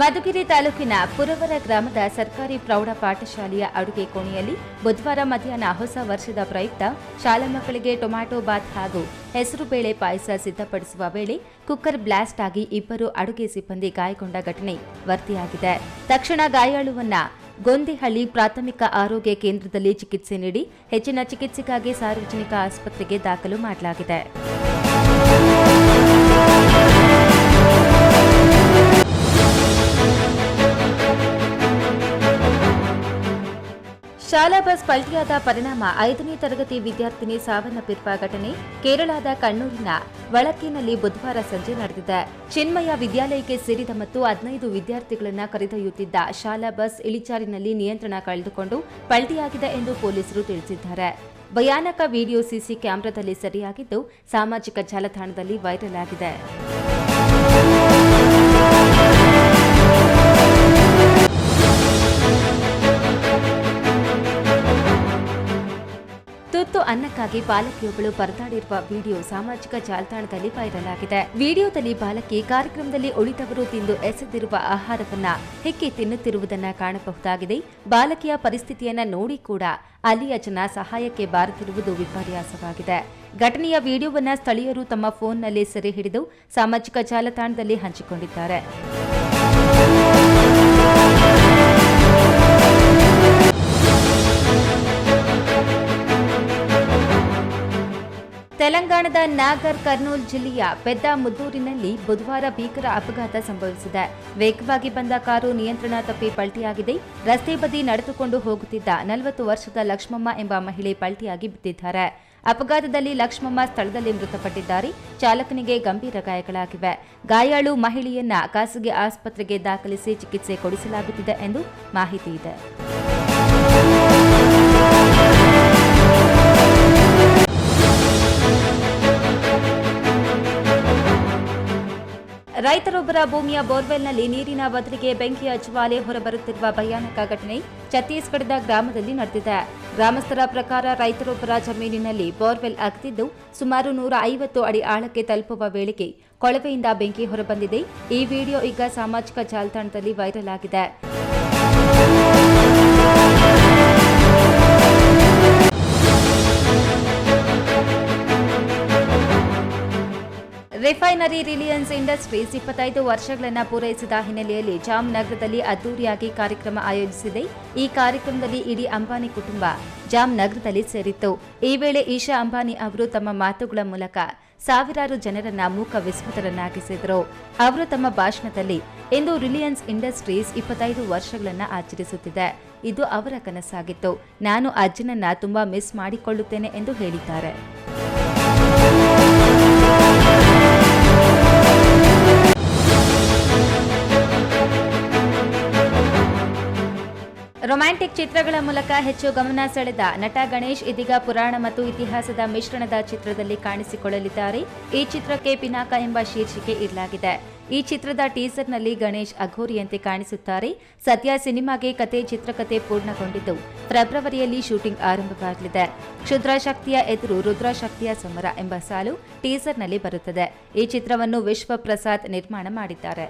ಮಧುಗಿರಿ ತಾಲೂಕಿನ ಪುರವರ ಗ್ರಾಮದ ಸರ್ಕಾರಿ ಪ್ರೌಢ ಪಾಠಶಾಲೆಯ ಅಡುಗೆ ಕೋಣೆಯಲ್ಲಿ ಬುಧವಾರ ಮಧ್ಯಾಹ್ನ ಹೊಸ ವರ್ಷದ ಪ್ರಯುಕ್ತ ಶಾಲಾ ಮಕ್ಕಳಿಗೆ ಟೊಮ್ಯಾಟೊ ಬಾತ್ ಹಾಗೂ ಹೆಸರುಬೇಳೆ ಪಾಯಸ ಸಿದ್ಧಪಡಿಸುವ ವೇಳೆ ಕುಕ್ಕರ್ ಬ್ಲಾಸ್ಟ್ ಆಗಿ ಇಬ್ಬರು ಅಡುಗೆ ಸಿಬ್ಬಂದಿ ಗಾಯಗೊಂಡ ಘಟನೆ ವರದಿಯಾಗಿದೆ. ತಕ್ಷಣ ಗಾಯಾಳುವನ್ನ ಗೊಂದಿಹಳ್ಳಿ ಪ್ರಾಥಮಿಕ ಆರೋಗ್ಯ ಕೇಂದ್ರದಲ್ಲಿ ಚಿಕಿತ್ಸೆ ನೀಡಿ ಹೆಚ್ಚಿನ ಚಿಕಿತ್ಸೆಗಾಗಿ ಸಾರ್ವಜನಿಕ ಆಸ್ಪತ್ರೆಗೆ ದಾಖಲು ಮಾಡಲಾಗಿದೆ. ಶಾಲಾ ಬಸ್ ಪಲ್ಟಿಯಾದ ಪರಿಣಾಮ ಐದನೇ ತರಗತಿ ವಿದ್ಯಾರ್ಥಿನಿ ಸಾವನ್ನಪ್ಪಿರುವ ಘಟನೆ ಕೇರಳದ ಕಣ್ಣೂರಿನ ವಳಕಿನಲ್ಲಿ ಬುಧವಾರ ಸಂಜೆ ನಡೆದಿದೆ. ಚಿನ್ಮಯ ವಿದ್ಯಾಲಯಕ್ಕೆ ಸೇರಿದ ಮತ್ತು ಹದಿನೈದು ವಿದ್ಯಾರ್ಥಿಗಳನ್ನು ಕರೆದೊಯ್ಯುತ್ತಿದ್ದ ಶಾಲಾ ಬಸ್ ಇಳಿಚಾರಿನಲ್ಲಿ ನಿಯಂತ್ರಣ ಕಳೆದುಕೊಂಡು ಪಲ್ಟಿಯಾಗಿದೆ ಎಂದು ಪೊಲೀಸರು ತಿಳಿಸಿದ್ದಾರೆ. ಭಯಾನಕ ವಿಡಿಯೋ ಸಿಸಿ ಕ್ಯಾಮೆರಾದಲ್ಲಿ ಸೆರೆಯಾಗಿದ್ದು ಸಾಮಾಜಿಕ ಜಾಲತಾಣದಲ್ಲಿ ವೈರಲ್ ಆಗಿದೆ. ತುತ್ತು ಅನ್ನಕ್ಕಾಗಿ ಬಾಲಕಿಯೊಬ್ಬಳು ಪರದಾಡಿರುವ ವಿಡಿಯೋ ಸಾಮಾಜಿಕ ಜಾಲತಾಣದಲ್ಲಿ ವೈರಲ್ ಆಗಿದೆ. ವಿಡಿಯೋದಲ್ಲಿ ಬಾಲಕಿ ಕಾರ್ಯಕ್ರಮದಲ್ಲಿ ಉಳಿದವರು ತಿಂದು ಎಸೆದಿರುವ ಆಹಾರವನ್ನ ಹೆಕ್ಕಿ ತಿನ್ನುತ್ತಿರುವುದನ್ನ ಕಾಣಬಹುದಾಗಿದೆ. ಬಾಲಕಿಯ ಪರಿಸ್ಥಿತಿಯನ್ನ ನೋಡಿ ಕೂಡ ಅಲ್ಲಿಯ ಜನ ಸಹಾಯಕ್ಕೆ ಬಾರದಿರುವುದು ವಿಪರ್ಯಾಸವಾಗಿದೆ. ಘಟನೆಯ ವಿಡಿಯೋವನ್ನ ಸ್ಥಳೀಯರು ತಮ್ಮ ಫೋನ್ನಲ್ಲಿ ಸೆರೆ ಹಿಡಿದು ಸಾಮಾಜಿಕ ಜಾಲತಾಣದಲ್ಲಿ ಹಂಚಿಕೊಂಡಿದ್ದಾರೆ. ತೆಲಂಗಾಣದ ನಾಗರ್, ಕರ್ನೂಲ್ ಜಿಲ್ಲೆಯ ಪೆದ್ದ ಮುದ್ದೂರಿನಲ್ಲಿ ಬುಧವಾರ ಭೀಕರ ಅಪಘಾತ ಸಂಭವಿಸಿದೆ. ವೇಗವಾಗಿ ಬಂದ ಕಾರು ನಿಯಂತ್ರಣ ತಪ್ಪಿ ಪಲ್ಟಿಯಾಗಿದೆ. ರಸ್ತೆ ಬದಿ ನಡೆದುಕೊಂಡು ಹೋಗುತ್ತಿದ್ದ ನಲವತ್ತು ವರ್ಷದ ಲಕ್ಷ್ಮಮ್ಮ ಎಂಬ ಮಹಿಳೆ ಪಲ್ಟಿಯಾಗಿ ಬಿದ್ದಿದ್ದಾರೆ. ಅಪಘಾತದಲ್ಲಿ ಲಕ್ಷ್ಮಮ್ಮ ಸ್ಥಳದಲ್ಲಿ ಮೃತಪಟ್ಟಿದ್ದಾರೆ. ಚಾಲಕನಿಗೆ ಗಂಭೀರ ಗಾಯಗಳಾಗಿವೆ. ಗಾಯಾಳು ಮಹಿಳೆಯನ್ನ ಖಾಸಗಿ ಆಸ್ಪತ್ರೆಗೆ ದಾಖಲಿಸಿ ಚಿಕಿತ್ಸೆ ಕೊಡಿಸಲಾಗುತ್ತಿದೆ ಎಂದು ಮಾಹಿತಿ ಇದೆ. ರೈತರೊಬ್ಬರ ಭೂಮಿಯ ಬೋರ್ವೆಲ್ನಲ್ಲಿ ನೀರಿನ ಬದಲಿಗೆ ಬೆಂಕಿಯ ಅಜ್ವಾಲೆ ಹೊರಬರುತ್ತಿರುವ ಭಯಾನಕ ಘಟನೆ ಛತ್ತೀಸ್ಗಢದ ಗ್ರಾಮದಲ್ಲಿ ನಡೆದಿದೆ. ಗ್ರಾಮಸ್ಥರ ಪ್ರಕಾರ ರೈತರೊಬ್ಬರ ಜಮೀನಿನಲ್ಲಿ ಬೋರ್ವೆಲ್ ಅಗ್ತಿದ್ದು ಸುಮಾರು ನೂರ ಐವತ್ತು ಅಡಿ ಆಳಕ್ಕೆ ತಲುಪುವ ವೇಳೆಗೆ ಕೊಳವೆಯಿಂದ ಬೆಂಕಿ ಹೊರಬಂದಿದೆ. ಈ ವಿಡಿಯೋ ಈಗ ಸಾಮಾಜಿಕ ಜಾಲತಾಣದಲ್ಲಿ ವೈರಲ್ ಆಗಿದೆ. ರಿಫೈನರಿ ರಿಲಿಯನ್ಸ್ ಇಂಡಸ್ಟ್ರೀಸ್ ಇಪ್ಪತ್ತೈದು ವರ್ಷಗಳನ್ನು ಪೂರೈಸಿದ ಹಿನ್ನೆಲೆಯಲ್ಲಿ ಜಾಮ್ನಗರದಲ್ಲಿ ಅದ್ದೂರಿಯಾಗಿ ಕಾರ್ಯಕ್ರಮ ಆಯೋಜಿಸಿದೆ. ಈ ಕಾರ್ಯಕ್ರಮದಲ್ಲಿ ಇಡೀ ಅಂಬಾನಿ ಕುಟುಂಬ ಜಾಮ್ನಗರದಲ್ಲಿ ಸೇರಿತ್ತು. ಈ ವೇಳೆ ಈಶಾ ಅಂಬಾನಿ ಅವರು ತಮ್ಮ ಮಾತುಗಳ ಮೂಲಕ ಸಾವಿರಾರು ಜನರನ್ನ ಮೂಕ ವಿಸ್ಮೃತರನ್ನಾಗಿಸಿದರು. ಅವರು ತಮ್ಮ ಭಾಷಣದಲ್ಲಿ, ಇಂದು ರಿಲಿಯನ್ಸ್ ಇಂಡಸ್ಟ್ರೀಸ್ ಇಪ್ಪತ್ತೈದು ವರ್ಷಗಳನ್ನು ಆಚರಿಸುತ್ತಿದೆ. ಇದು ಅವರ ಕನಸಾಗಿತ್ತು. ನಾನು ಅಜ್ಜನನ್ನ ತುಂಬಾ ಮಿಸ್ ಮಾಡಿಕೊಳ್ಳುತ್ತೇನೆ ಎಂದು ಹೇಳಿದ್ದಾರೆ. ರೊಮ್ಯಾಂಟಿಕ್ ಚಿತ್ರಗಳ ಮೂಲಕ ಹೆಚ್ಚು ಗಮನ ಸೆಳೆದ ನಟ ಗಣೇಶ್ ಇದೀಗ ಪುರಾಣ ಮತ್ತು ಇತಿಹಾಸದ ಮಿಶ್ರಣದ ಚಿತ್ರದಲ್ಲಿ ಕಾಣಿಸಿಕೊಳ್ಳಲಿದ್ದಾರೆ. ಈ ಚಿತ್ರಕ್ಕೆ ಪಿನಾಕ ಎಂಬ ಶೀರ್ಷಿಕೆ ಇರಲಾಗಿದೆ. ಈ ಚಿತ್ರದ ಟೀಸರ್ನಲ್ಲಿ ಗಣೇಶ್ ಅಘೋರಿಯಂತೆ ಕಾಣಿಸುತ್ತಾರೆ. ಸದ್ಯ ಸಿನಿಮಾಗೆ ಕತೆ, ಚಿತ್ರಕತೆ ಪೂರ್ಣಗೊಂಡಿದ್ದು ಫೆಬ್ರವರಿಯಲ್ಲಿ ಶೂಟಿಂಗ್ ಆರಂಭವಾಗಲಿದೆ. ಕ್ಷುದ್ರಶಕ್ತಿಯ ಎದುರು ರುದ್ರಶಕ್ತಿಯ ಸಮರ ಎಂಬ ಸಾಲು ಟೀಸರ್ನಲ್ಲಿ ಬರುತ್ತದೆ. ಈ ಚಿತ್ರವನ್ನು ವಿಶ್ವಪ್ರಸಾದ್ ನಿರ್ಮಾಣ ಮಾಡಿದ್ದಾರೆ.